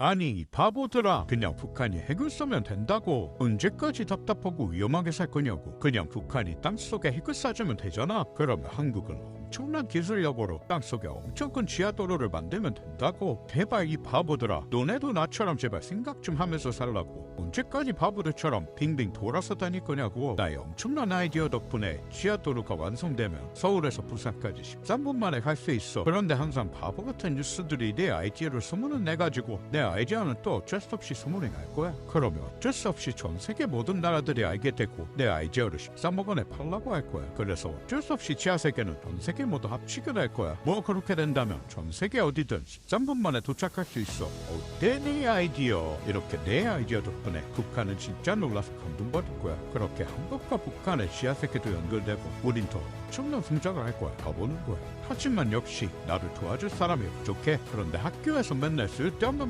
아니 이 바보들아. 그냥 북한이 핵을 쏘면 된다고. 언제까지 답답하고 위험하게 살 거냐고. 그냥 북한이 땅속에 핵을 쏴주면 되잖아. 그러면 한국은 엄청난 기술력으로 땅속에 엄청 큰 지하도로를 만들면 된다고. 제발 이 바보들아 너네도 나처럼 제발 생각 좀 하면서 살라고. 언제까지 바보들처럼 빙빙 돌아서 다닐 거냐고. 나의 엄청난 아이디어 덕분에 지하도로가 완성되면 서울에서 부산까지 13분 만에 갈 수 있어. 그런데 항상 바보 같은 뉴스들이 내 아이디어를 소문을 내가지고 내 아이디어는 또 어쩔 수 없이 소문이 날 거야. 그러면 어쩔 수 없이 전 세계 모든 나라들이 알게 되고 내 아이디어를 13억 원에 팔라고 할 거야. 그래서 어쩔 수 없이 지하세계는 전 세계 모두 합치게 될 거야. 뭐 그렇게 된다면 전 세계 어디든 13분 만에 도착할 수 있어. 어때? 내 아이디어. 이렇게 내 아이디어 덕분에 북한은 진짜 놀라서 감동받을 거야. 그렇게 한국과 북한의 지하 세계도 연결되고 우린 더 엄청난 성장을 할 거야. 가보는 거야. 하지만 역시 나를 도와줄 사람이 부족해. 그런데 학교에서 맨날 쓸데없는